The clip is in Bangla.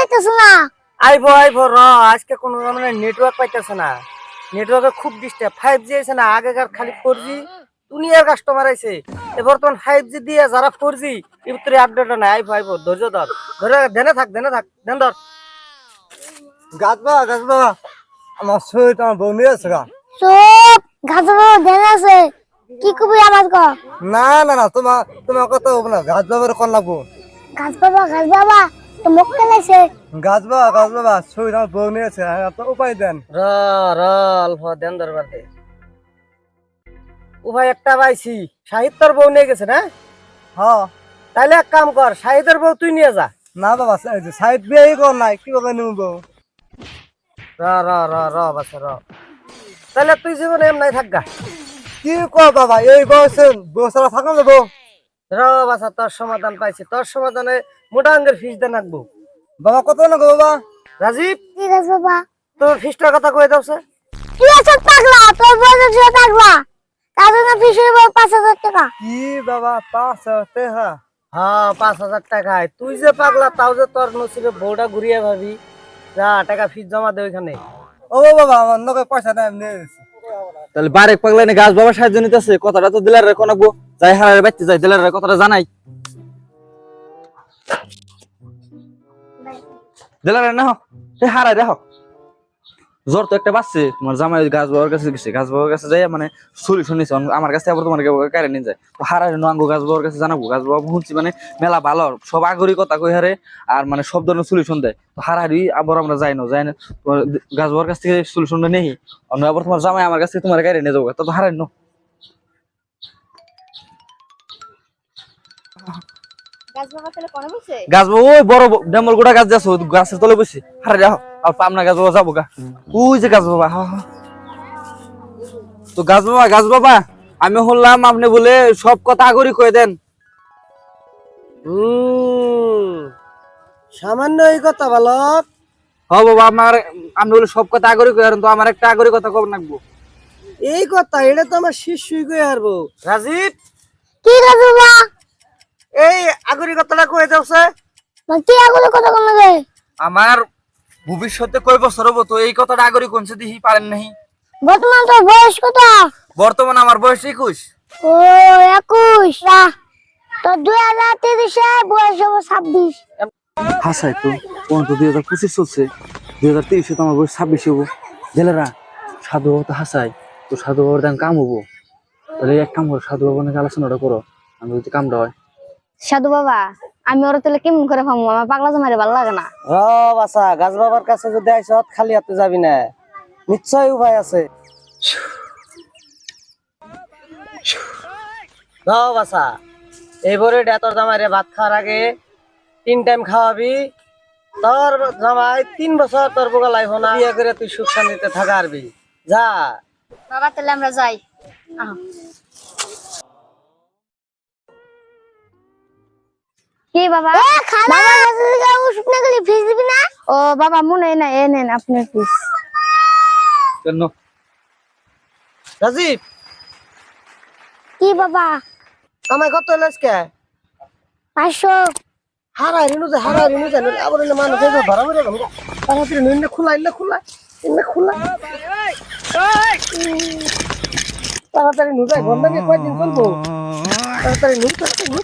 দেখতেছো না? আইবো আইবো র আজকে কোনো মানে নেটওয়ার্ক পাইতেছে না। নেটওয়ার্কে খুব ডিস্টার্ব ফাইভ জি আছে না আগেকার খালি ফোর জি দুনিয়ার কাস্টমার আছে এ বর্তমান ফাইভ জি দিয়ে যারা ফোর জি এর ভিতরে আপডেট নাই। আইবো আইবো ধৈর্য ধর। ধরে দেনে থাক দেনে থাক দেন ধর। গাছ বাবা গাছ বাবা আমার শরীর আমার বউ নিয়ে আছে গা। চুপ! গাছের বাবা দেন আছে। কি কবি আওয়াজ কর? না না না তোমার তোমার কথা হবে না। গাছ বাবার কোন লাগবো। গাছ বাবা গাছ বাবা তো মুখ গাছ বাবা গাছ বাবা শরীর আমার বউ নিয়ে আছে উপায় দেন। র র অল্প দেন দরবার দে। ভাই একটা পাইছি সাহিত্যর বউ নিয়ে গেছে না? হ্যাঁ তাইলে এক কাম কর সাহিত্যের বউ তুই নিয়ে যা। না বাবা সাইড বিয়ে কর নাই কি বাবা নিব বউ? র র র র বাচ্চা র। তাহলে তুই জীবনে এম নাই থাকগা কি কর বাবা এই বয়সে বউ সারা থাকা যাব র বাছা তোর সমাধান পাইছি তোর সমাধানে মোটা অঙ্গের ফিস দেন রাখব বাবা কত না গো বাবা? রাজীব? বাবা? তোর ফিসটার কথা কয়ে দাও আছো পাগলা? তোর বয়স ছিল পাগলা। তার জন্য ফিস হইব পাঁচ হাজার টাকা। কি বাবা পাঁচ টাকা? হ্যাঁ টাকায় তুই যে পাগলা তাও যে তোর নসিবে বউটা ঘুরিয়ে ভাবি। যা টাকা ফিস জমা দে ওইখানে। ও বাবা আমার নকে পয়সা নাই তাহলে বারেক পাগলা নে গাছ বাবা সাহায্য নিতেছে? কথাটা তো দিলার রে কোনাকবো যাই হারারে বাইতে যাই দিলার রে কথাটা জানাই। দিলার না হ এ হারাই রে হ জ্বর তো একটা বাচ্চে তোমার জামাই গাছ বাবার কাছে গেছে গাছ বাবার কাছে যাই মানে সরি শুনিছে আমার কাছে আবার তোমার কারে নিয়ে যায়। তো হারাই নো গাছ বাবার কাছে জানাব গাছ বাবা শুনছি মানে মেলা ভালো সব আগরি কথা কই হারে আর মানে সব ধরনের সলিউশন দেয়। তো হারাহারি আবার আমরা যাই না যাই না তোমার গাছ বাবার কাছ থেকে সলিউশনটা নেই। অন্য আবার তোমার জামাই আমার কাছ থেকে তোমার গাড়ি নিয়ে যাব তা হারাই নো। গাছ বাবা তাহলে কোনে বসে গাছ বাবা ওই বড় ডেমল গোটা গাছ যাচ্ছে গাছের তলে বসে হারাই যাও আর গাছ বাবা যাব গা ওই যে গাছ বাবা। তো গাছ বাবা গাছ বাবা আমি শুনলাম আপনি বলে সব কথা আগরি কয়ে দেন। সামান্য এই কথা বালক। হ বাবা আমার আপনি বলে সব কথা আগরি কয়ে তো আমার একটা আগরি কথা কব নাকবো এই কথা এটা তো আমার শিশুই কই হারবো। রাজীব? কি গাছ বাবা? এই আগরি কথাটা কয়ে দাও সে মানে কি আগুলো কত কমে আমার ভবিষ্যতে কয় বছর হব তো? এই কথাটা আগরি কোনছে দিহি পারেন নাই বর্তমান তো বয়স কত? বর্তমান আমার বয়স একুশ। ও একুশ? না তোর দুই হাজার তিরিশে বয়স হব ছাব্বিশ। হাসাই তো কোন তো দুই হাজার পঁচিশ চলছে। দুই হাজার তিরিশে তো আমার বয়স ছাব্বিশ হব। জেলেরা সাধু বাবা তো হাসাই তো সাধু বাবার দাম কাম হব। তাহলে এক কাম করো সাধু বাবা নাকি আলোচনাটা করো। আমি যদি কামটা হয়। সাধু বাবা আমি ওরা তাহলে কেমন করে পাবো আমার পাগলা জমারে ভালো লাগে না। র বাসা গাছ বাবার কাছে যদি আইস খালি হাতে যাবি না। নিশ্চয় উপায় আছে। র বাসা এইবারে তোর জামাইরে ভাত খাওয়ার আগে তিন টাইম খাওয়াবি। তোর জামাই তিন বছর তোর বোকা লাইব না। বিয়ে করে তুই সুখ শান্তিতে থাকা আরবি যা। বাবা তাহলে আমরা যাই। কি বাবা? এ খালা! গাছের দিকে ওষুধ না গেলে ফিস দিবি না? ও বাবা মনে না এ নেন আপনার পিস কেন? রাজীব! কি বাবা? জামাই কত এলাস কে পাঁচশো। হারা রিনু যে হারা রিনু জানো আবার মানুষ এই যে ধরা মরে গেল। তাড়াতাড়ি নিন খোলা ইন্না খোলা ইন্না খোলা। তাড়াতাড়ি নু যাই বন্ধ কয়দিন চলবো? তাড়াতাড়ি নু তাড়াতাড়ি নু